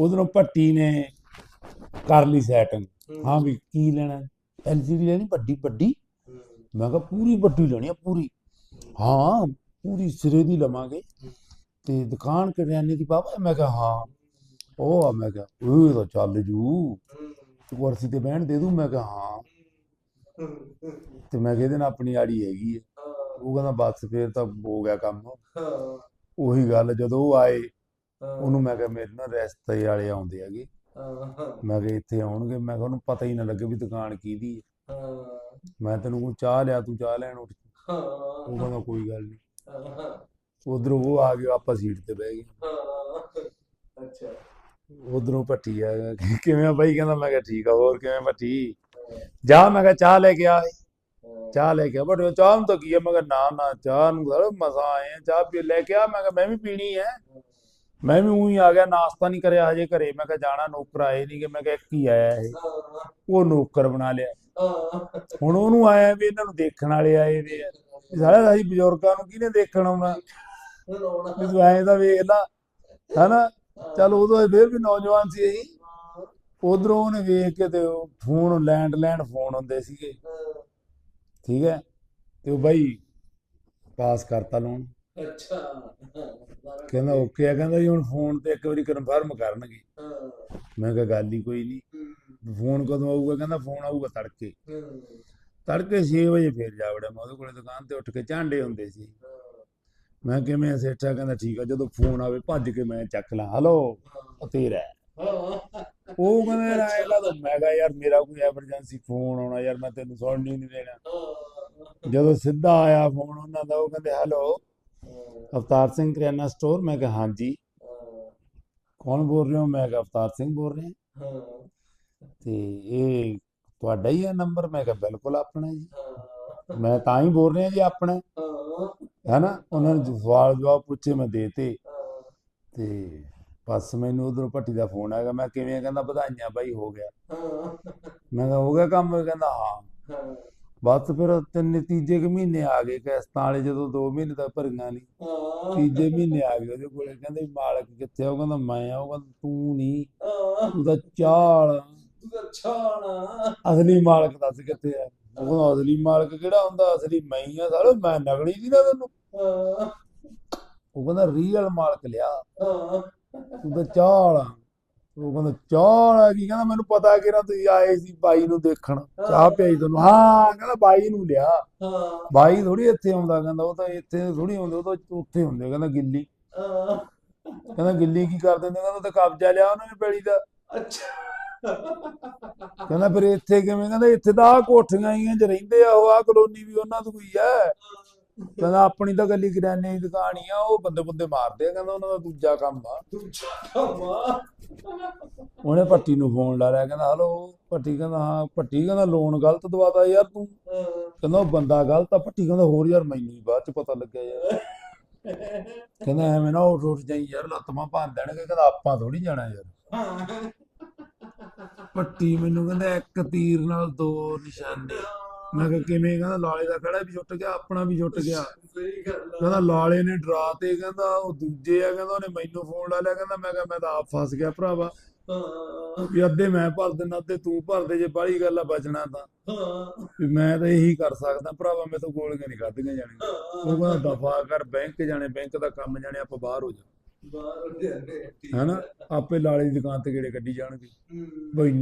ਉਧਰੋਂ ਭੱਟੀ ਨੇ ਕਰ ਲਈ ਸੈਟਿੰਗ ਹਾਂ। ਵੀ ਕੀ ਲੈਣਾ? ਐਲਸੀਡੀ ਲੈਣੀ ਵੱਡੀ ਵੱਡੀ। ਮੈਂ ਕਿਹਾ ਪੂਰੀ ਵੱਡੀ ਲੈਣੀ ਆ ਪੂਰੀ। ਹਾਂ ਪੂਰੀ ਸਿਰੇ ਦੀ ਲਵਾਂਗੇ। ਤੇ ਦੁਕਾਨ ਕਰਿਆਨੇ ਦੀ ਬਾਬਾ? ਮੈਂ ਕਿਹਾ ਹਾਂ। ਉਹ ਆ ਮੈਂ ਕਿਹਾ ਉਹ ਤਾਂ ਚੱਲ ਜੂ। ਤੂੰ ਕੁਰਸੀ ਤੇ ਬਹਿਣ ਦੇ ਦੂੰ ਮੈਂ ਕਿਹਾ ਹਾਂ। ਤੇ ਮੈਂ ਕਿਹਾ ਇਹਦੇ ਨਾਲ ਆਪਣੀ ਆੜੀ ਹੈਗੀ ਹੈ। ਉਹ ਕਹਿੰਦਾ ਬਸ ਫੇਰ ਤਾਂ ਹੋ ਗਿਆ ਕੰਮ। ਉਹੀ ਗੱਲ ਜਦੋਂ ਉਹ ਆਏ ਉਹਨੂੰ ਮੈਂ ਕਿਹਾ ਮੇਰੇ ਨਾਲ ਰਸਤੇ ਵਾਲੇ ਆਉਂਦੇ ਹੈਗੇ। ਮੈਂ ਕਿਹਾ ਇੱਥੇ ਆਉਣਗੇ। ਮੈਂ ਕਿਹਾ ਉਹਨੂੰ ਪਤਾ ਹੀ ਨਾ ਲੱਗੇ ਵੀ ਦੁਕਾਨ ਕਿਹਦੀ ਹੈ। ਮੈਂ ਤੈਨੂੰ ਕੋਈ ਚਾਹ ਲਿਆ ਤੂੰ ਚਾਹ ਲੈਣ ਉੱਠ। ਉਹ ਕਹਿੰਦਾ ਕੋਈ ਗੱਲ ਨਹੀਂ। ਉਧਰੋਂ ਉਹ ਆ ਗਿਆ ਆਪਾਂ ਸੀਟ ਤੇ ਬਹਿ ਗਏ। ਅੱਛਾ। ਉਧਰੋਂ ਭੱਟੀ ਆ ਕਿਵੇਂ ਆ ਬਾਈ? ਕਹਿੰਦਾ ਮੈਂ ਕਿਹਾ ਠੀਕ ਆ ਹੋਰ ਕਿਵੇਂ ਭੱਟੀ? ਜਾ ਮੈਂ ਕਿਹਾ ਚਾਹ ਲੈ ਕੇ ਆ। ਚਾਹ ਲੈ ਕੇ ਆ। ਬਟ ਚਾਹ ਨੂੰ ਤਾਂ ਕੀ ਆ? ਮੈਂ ਕਿਹਾ ਨਾ ਨਾ ਚਾਹ ਨੂੰ ਤਾਂ ਮਜ਼ਾ ਆਏ ਚਾਹ ਪੀ ਲੈ ਕੇ ਆ। ਮੈਂ ਕਿਹਾ ਮੈਂ ਵੀ ਪੀਣੀ ਹੈ। ਮੈਂ ਵੀ ਉਹੀ ਆ ਗਿਆ, ਨਾਸ਼ਤਾ ਨਹੀਂ ਕਰਿਆ ਹਜੇ ਘਰੇ। ਮੈਂ ਕਿਹਾ ਜਾਣਾ ਨੌਕਰ ਆਏ ਨਹੀਂ ਕਿ ਮੈਂ ਕਿਹਾ ਇੱਕ ਆਇਆ ਇਹ। ਉਹ ਨੌਕਰ ਬਣਾ ਲਿਆ। ਹੁਣ ਉਹਨੂੰ ਆਇਆ ਵੀ ਇਹਨਾਂ ਨੂੰ ਦੇਖਣ ਵਾਲੇ ਆਏ ਵੇ ਆ। ਵੀ ਅਸੀਂ ਬਜ਼ੁਰਗਾਂ ਨੂੰ ਕਿਹਨੇ ਦੇਖਣ ਆਉਣਾ? ਵੀ ਤੂੰ ਐਂ ਤਾਂ ਵੇਖ ਲਾ, ਹਨਾ? ਚਲ ਉਦੋਂ ਫਿਰ ਵੀ ਨੌਜਵਾਨ ਸੀ ਅਸੀਂ। ਉਧਰੋਂ ਉਹਨੇ ਵੇਖ ਕੇ ਤੇ ਉਹ ਫੋਨ ਲੈਂਡ ਲੈਂਡ ਫੋਨ ਹੁੰਦੇ ਸੀਗੇ। ਠੀਕ ਹੈ? ਤੇ ਉਹ ਬਾਈ, ਪਾਸ ਕਰਤਾ ਲੋਨ ਅੱਛਾ। ਕਹਿੰਦਾ ਓਕੇ ਆ, ਕਹਿੰਦਾ ਜੀ ਹੁਣ ਫੋਨ ਤੇ ਇੱਕ ਵਾਰੀ ਕਨਫਰਮ ਕਰਨਗੇ। ਮੈਂ ਕਿਹਾ ਗੱਲ ਹੀ ਕੋਈ ਨਹੀਂ। ਫੋਨ ਕਦੋਂ ਆਊਗਾ? ਕਹਿੰਦਾ ਫੋਨ ਆਊਗਾ ਤੜਕੇ। ਤੜਕੇ 6 ਵਜੇ ਫੇਰ ਜਾ ਵੜਿਆ ਮੈਂ ਉਹਦੇ ਕੋਲੇ ਦੁਕਾਨ ਤੇ, ਉੱਠ ਕੇ ਝਾਂਡੇ ਹੁੰਦੇ ਸੀ। ਮੈਂ ਕਿਵੇਂ ਸੇਠਾ? ਕਹਿੰਦਾ ਠੀਕ ਆ, ਜਦੋਂ ਫੋਨ ਆਵੇ ਭੱਜ ਕੇ ਮੈਂ ਚੱਕ ਲਾਂ। ਹਲੋ ਤੇਰਾ ਉਹ ਕਹਿੰਦਾ ਆਏਗਾ ਤਾਂ ਮੈਂ ਕਿਹਾ ਯਾਰ ਮੇਰਾ ਕੋਈ ਐਮਰਜੈਂਸੀ ਫੋਨ ਆਉਣਾ ਯਾਰ, ਮੈਂ ਤੈਨੂੰ ਸੁਣਨ ਨਹੀਂ ਦੇਣਾ। ਜਦੋਂ ਸਿੱਧਾ ਆਇਆ ਫੋਨ ਉਹਨਾਂ ਦਾ, ਉਹ ਕਹਿੰਦੇ ਹੈਲੋ ਅਵਤਾਰ ਸਿੰਘ ਕਰਿਆਨਾ ਸਟੋਰ। ਮੈਂ ਕਿਹਾ, ਹਾਂਜੀ। ਕੌਣ ਬੋਲ ਰਹੇ? ਹੋ ਮੈਂ ਕਿਹਾ, ਅਵਤਾਰ ਸਿੰਘ ਬੋਲ ਰਹੇ। ਹਾਂ ਤੇ ਇਹ ਤੁਹਾਡਾ ਹੀ ਹੈ ਨੰਬਰ? ਮੈਂ ਕਿਹਾ, ਬਿਲਕੁਲ ਆਪਣਾ ਜੀ। ਮੈਂ ਤਾਂ ਹੀ ਬੋਲ ਰਿਹਾ ਜੀ ਆਪਣਾ। ਹੈਨਾ ਉਹਨਾਂ ਨੇ ਸਵਾਲ ਜਵਾਬ ਪੁੱਛੇ, ਮੈਂ ਦੇਤੇ ਤੇ। ਬਸ ਮੈਨੂੰ ਉਧਰੋਂ ਭੱਟੀ ਦਾ ਫੋਨ ਆਇਆ। ਮੈਂ ਕਿਵੇਂ? ਕਹਿੰਦਾ, ਵਧਾਈਆਂ ਬਾਈ, ਹੋ ਗਿਆ। ਮੈਂ ਕਿਹਾ, ਹੋ ਗਿਆ ਕੰਮ? ਕਹਿੰਦਾ, ਹਾਂ। ਬਸ ਫਿਰ ਤਿੰਨ ਤੀਜੇ ਕੁ ਮਹੀਨੇ ਆ ਗਏ ਕਿਸ਼ਤਾਂ ਵਾਲੇ ਜਦੋਂ 2 ਮਹੀਨੇ ਤੱਕ ਭਰੀਆਂ ਨਹੀਂ ਤੀਜੇ ਮਹੀਨੇ ਆ ਗਏ ਉਹਦੇ ਕੋਲੇ ਕਹਿੰਦੇ ਮਾਲਕ ਕਿੱਥੇ ਆ? ਉਹ ਕਹਿੰਦਾ ਮੈਂ ਆ ਉਹ ਕਹਿੰਦਾ ਤੂੰ ਨਹੀਂ ਤੂੰ ਤਾਂ ਚਾਲ ਅਸਲੀ ਮਾਲਕ ਦੱਸ ਕਿੱਥੇ ਆ? ਉਹ ਕਹਿੰਦਾ ਅਸਲੀ ਮਾਲਕ ਕਿਹੜਾ ਹੁੰਦਾ? ਅਸਲੀ ਮੈਂ ਹੀ ਆ ਸਾਲੋ ਮੈਂ ਨਗਲੀ ਦੀ ਨਾ ਤੈਨੂੰ। ਉਹ ਕਹਿੰਦਾ ਰੀਅਲ ਮਾਲਕ ਲਿਆ। ਤੂੰ ਤਾਂ ਚਾਲ ਉਹ ਕਹਿੰਦਾ ਆ ਕੀ ਕਹਿੰਦਾ ਮੈਨੂੰ ਪਤਾ ਕਿ ਨਾ ਤੁਸੀਂ ਆਏ ਸੀ ਬਾਈ ਨੂੰ ਦੇਖਣ। ਚਾਹ ਪਿਆਈ ਤੁਹਾਨੂੰ। ਹਾਂ ਕਹਿੰਦਾ ਬਾਈ ਨੂੰ ਲਿਆ। ਬਾਈ ਥੋੜੀ ਇੱਥੇ ਆਉਂਦਾ। ਕਹਿੰਦਾ ਉਹ ਤਾਂ ਇੱਥੇ ਥੋੜੀ ਆਉਂਦੇ ਉਹ ਤਾਂ ਉੱਥੇ ਹੁੰਦੇ ਕਹਿੰਦਾ ਗਿੱਲੀ। ਕਹਿੰਦਾ ਗਿੱਲੀ ਕੀ ਕਰ ਦਿੰਦੇ? ਕਹਿੰਦਾ ਤਾਂ ਕਬਜ਼ਾ ਲਿਆ ਉਹਨਾਂ ਨੇ ਪੈਲੀ ਦਾ। ਕਹਿੰਦਾ ਫਿਰ ਇੱਥੇ ਕਿਵੇਂ? ਕਹਿੰਦਾ ਇੱਥੇ ਤਾਂ ਆ ਕੋਠੀਆਂ ਹੀ ਆ ਚ ਰਹਿੰਦੇ ਆ। ਉਹ ਆ ਕਲੋਨੀ ਵੀ ਉਹਨਾਂ ਦੀ ਕੋਈ ਆ ਕਹਿੰਦਾ ਆਪਣੀ ਤਾਂ ਗੱਲੀ ਕਰਿਆਨੇ ਦੀ ਦੁਕਾਨ ਹੀ ਆ। ਉਹ ਬੰਦੇ ਬੰਦੇ ਮਾਰਦੇ ਆ। ਕਹਿੰਦਾ ਉਹਨਾਂ ਦਾ ਦੂਜਾ ਕੰਮ ਆ। ਉਹਨੇ ਭੱਟੀ ਨੂੰ ਫੋਨ ਲਾ ਲਿਆ, ਕਹਿੰਦਾ, ਹਲੋ, ਭੱਟੀ ਕਹਿੰਦਾ, ਹਾਂ, ਭੱਟੀ ਕਹਿੰਦਾ ਲੋਨ ਗਲਤ ਦਵਾਤਾ ਯਾਰ ਤੂੰ। ਕਹਿੰਦਾ, ਉਹ ਬੰਦਾ ਗਲਤ ਆ। ਭੱਟੀ ਕਹਿੰਦਾ, ਹੋਰ ਯਾਰ ਮੈਨੂੰ ਹੀ ਬਾਅਦ ਚ ਪਤਾ ਲੱਗਿਆ ਯਾਰ। ਕਹਿੰਦਾ, ਐਵੇਂ ਨਾ ਉੱਠ ਉੱਠ ਜਾਈ ਯਾਰ, ਲੱਤਾਂ ਭੰਨ ਦੇਣਗੇ, ਕਹਿੰਦਾ, ਆਪਾਂ ਥੋੜੀ ਜਾਣਾ ਯਾਰ। ਭੱਟੀ ਮੈਨੂੰ ਕਹਿੰਦਾ, ਇੱਕ ਤੀਰ ਨਾਲ ਦੋ ਨਿਸ਼ਾਨੇ। ਮੈਂ ਕਿਹਾ, ਕਿਵੇਂ? ਕਹਿੰਦਾ, ਲਾਲੇ ਦਾ ਖੜਾ ਵੀ ਛੁੱਟ ਗਿਆ, ਆਪਣਾ ਵੀ ਛੁੱਟ ਗਿਆ। ਕਹਿੰਦਾ ਲਾਲੇ ਨੇ ਡਰਾ ਤੇ ਕਹਿੰਦਾ ਉਹ ਦੂਜੇ ਆ ਕਹਿੰਦਾ ਉਹਨੇ ਮੈਨੂੰ ਫੋਨ ਲਾ ਲਿਆ ਕਹਿੰਦਾ ਮੈਂ ਕਿਹਾ ਮੈਂ ਤਾਂ ਆਪ ਫਸ ਗਿਆ ਭਰਾਵਾ। ਵੀ ਅੱਧੇ ਮੈਂ ਭਰ ਦਿੰਦਾ ਅੱਧੇ ਤੂੰ ਭਰ ਦੇ ਜੇ ਬਾਹਲੀ ਗੱਲ ਆ ਬਚਣਾ ਤਾਂ। ਵੀ ਮੈਂ ਤਾਂ ਇਹੀ ਕਰ ਸਕਦਾ ਭਰਾਵਾ ਮੇਰੇ ਤੋਂ ਗੋਲੀਆਂ ਨਹੀਂ ਖਾਧੀਆਂ ਜਾਣੀਆਂ। ਉਹ ਕਹਿੰਦਾ ਦਫਾ ਕਰ ਬੈਂਕ ਜਾਣੇ ਬੈਂਕ ਦਾ ਕੰਮ ਜਾਣੇ ਆਪਾਂ ਬਾਹਰ ਹੋ ਜਾ ਹੈਨਾ? ਆਪੇ ਲਾਲੇ ਦੀ ਦੁਕਾਨ ਤੇ ਕਿਹੜੇ ਕੱਢੀ ਜਾਣਗੇ। ਬਈ